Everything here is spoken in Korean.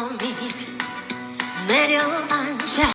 몸이 내려앉아.